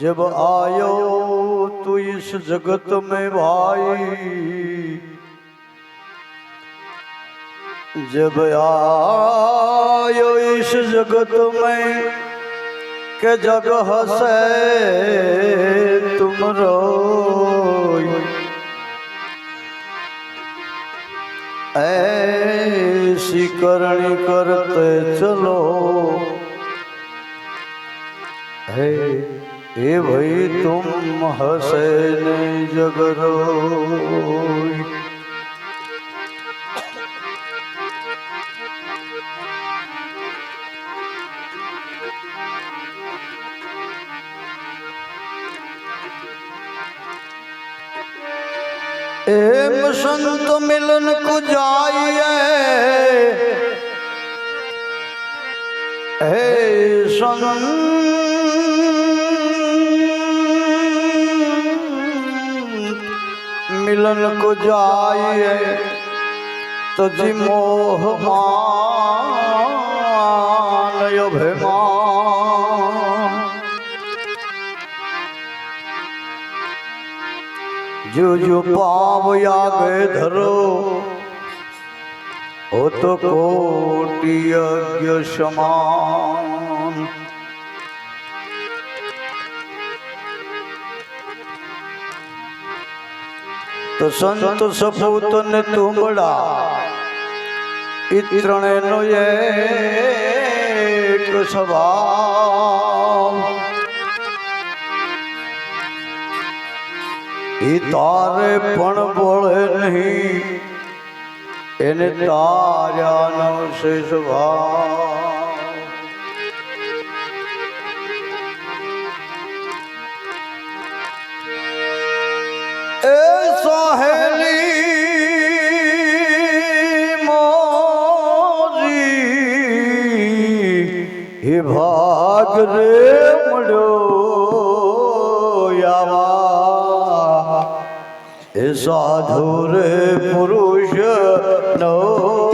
जब आयो तो इस जगत में भाई जब आयो इस जगत में के जग हसे तुम रोई ऐसी करनी करते चलो हे हे भाई तुम हसे नहीं जगरो एम એમ સંત મિલન કો જાય હે સંત મિલન કો જાય તજી મોહ માન. અભિમાન જોજો પામ યાગે ધરો. ઓ તો કોટી યજ્ઞ સમાન. તો સંત સપૂત ને તુંબડા. એ ત્રણેનો એક સ્વભાવ. ઈ તારે પણ બોળે નહીં. એને તાર્યાનો શેષ ભાવ એ સહેલી ભાગ રે મળ્યો. એ સાધુ રે પુરુષ નો